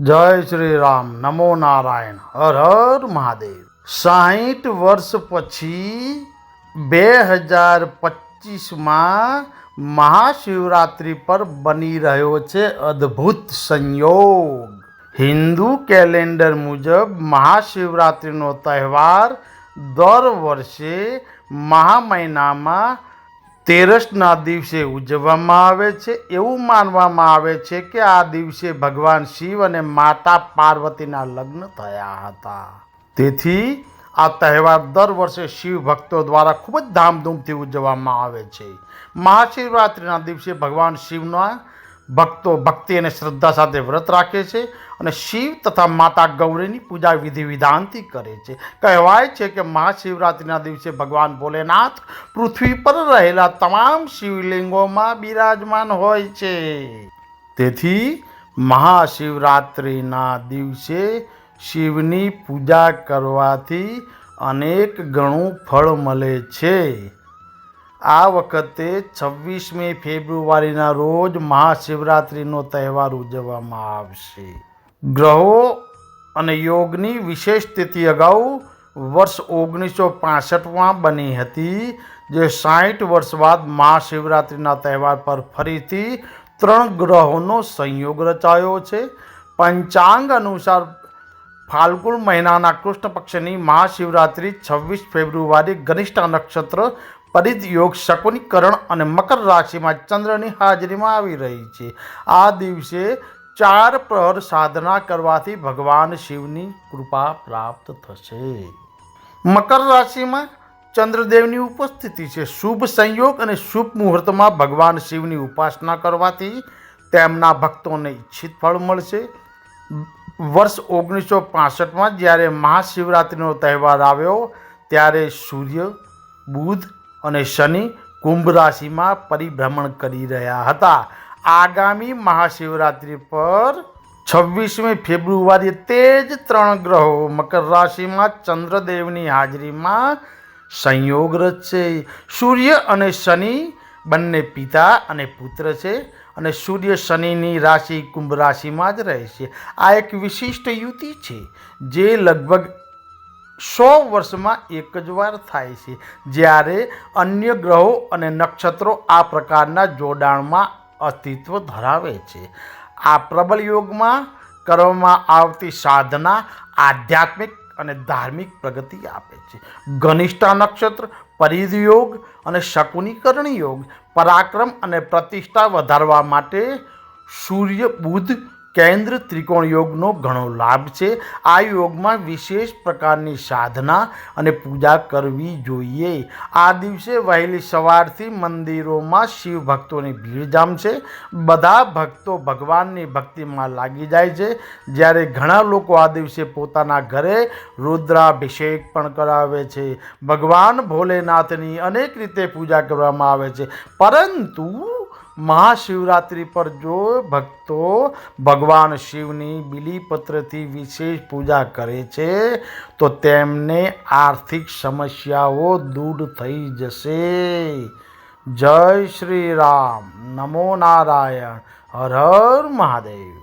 જય શ્રી રામ, નમો નારાયણ, હર હર મહાદેવ. સાહીઠ વર્ષ પછી બે હજાર પચીસમાં મહાશિવરાત્રિ પર બની રહ્યો છે અદ્ભુત સંયોગ. હિન્દુ કેલેન્ડર મુજબ મહાશિવરાત્રિનો તહેવાર દર વર્ષે મહા મહિનામાં તેરસના દિવસે ઉજવવામાં આવે છે. એવું માનવામાં આવે છે કે આ દિવસે ભગવાન શિવ અને માતા પાર્વતીના લગ્ન થયા હતા. તેથી આ તહેવાર દર વર્ષે શિવ ભક્તો દ્વારા ખૂબ જ ધામધૂમથી ઉજવવામાં આવે છે. મહાશિવરાત્રિના દિવસે ભગવાન શિવના ભક્તો ભક્તિ અને શ્રદ્ધા સાથે વ્રત રાખે છે અને શિવ તથા માતા ગૌરીની પૂજા વિધિ વિધાનથી કરે છે. કહેવાય છે કે મહાશિવરાત્રિના દિવસે ભગવાન ભોલેનાથ પૃથ્વી પર રહેલા તમામ શિવલિંગોમાં બિરાજમાન હોય છે. તેથી મહાશિવરાત્રિના દિવસે શિવની પૂજા કરવાથી અનેક ગણું ફળ મળે છે. આ વખતે છવ્વીસમી ફેબ્રુઆરીના રોજ મહાશિવરાત્રિનો તહેવાર ઉજવવામાં આવશે. ગ્રહો અને યોગની વિશેષ સ્થિતિ અગાઉ વર્ષ ઓગણીસો પાસઠમાં બની હતી, જે સાઠ વર્ષ બાદ મહાશિવરાત્રિના તહેવાર પર ફરીથી ત્રણ ગ્રહોનો સંયોગ રચાયો છે. પંચાંગ અનુસાર ફાલ્ગુન મહિનાના કૃષ્ણ પક્ષની મહાશિવરાત્રિ છવ્વીસ ફેબ્રુઆરી ગનિષ્ઠા નક્ષત્ર પરિત યોગ શકુનીકરણ અને મકર રાશિમાં ચંદ્રની હાજરીમાં આવી રહી છે. આ દિવસે ચાર પ્રહર સાધના કરવાથી ભગવાન શિવની કૃપા પ્રાપ્ત થશે. મકર રાશિમાં ચંદ્રદેવની ઉપસ્થિતિ છે. શુભ સંયોગ અને શુભ મુહૂર્તમાં ભગવાન શિવની ઉપાસના કરવાથી તેમના ભક્તોને ઈચ્છિત ફળ મળશે. વર્ષ ઓગણીસો પાસઠમાં જ્યારે મહાશિવરાત્રિનો તહેવાર આવ્યો, ત્યારે સૂર્ય, બુધ અને શનિ કુંભ રાશિમાં પરિભ્રમણ કરી રહ્યા હતા. આગામી મહાશિવરાત્રિ પર છવ્વીસમી ફેબ્રુઆરીએ તે જ ત્રણ ગ્રહો મકર રાશિમાં ચંદ્રદેવની હાજરીમાં સંયોગ રચશે સૂર્ય અને શનિ બંને પિતા અને પુત્ર છે અને સૂર્ય શનિની રાશિ કુંભ રાશિમાં જ રહેશે આ એક વિશિષ્ટ યુતિ છે જે લગભગ સો વર્ષમાં એક જ વાર થાય છે. જ્યારે અન્ય ગ્રહો અને નક્ષત્રો આ પ્રકારના જોડાણમાં અસ્તિત્વ ધરાવે છે. આ પ્રબળ યોગમાં કરવામાં આવતી સાધના આધ્યાત્મિક અને ધાર્મિક પ્રગતિ આપે છે. ઘનિષ્ઠા નક્ષત્ર, પરિધ યોગ અને શકુનીકરણ યોગ પરાક્રમ અને પ્રતિષ્ઠા વધારવા માટે સૂર્ય બુધ કેન્દ્ર ત્રિકોણ યોગનો ઘણો લાભ છે. આ યોગમાં વિશેષ પ્રકારની સાધના અને પૂજા કરવી જોઈએ. આ દિવસે વહેલી સવારથી મંદિરોમાં શિવ ભક્તોની ભીડ જામશે બધા ભક્તો ભગવાનની ભક્તિમાં લાગી જાય છે. જ્યારે ઘણા લોકો આ દિવસે પોતાના ઘરે રુદ્રાભિષેક પણ કરાવે છે. ભગવાન ભોલેનાથની અનેક રીતે પૂજા કરવામાં આવે છે. પરંતુ મહાશિવરાત્રિ પર જો ભક્તો ભગવાન શિવની બિલીપત્રથી વિશેષ પૂજા કરે છે, તો તેમને આર્થિક સમસ્યાઓ દૂર થઈ જશે. જય શ્રી રામ. નમો નારાયણ. હર હર મહાદેવ.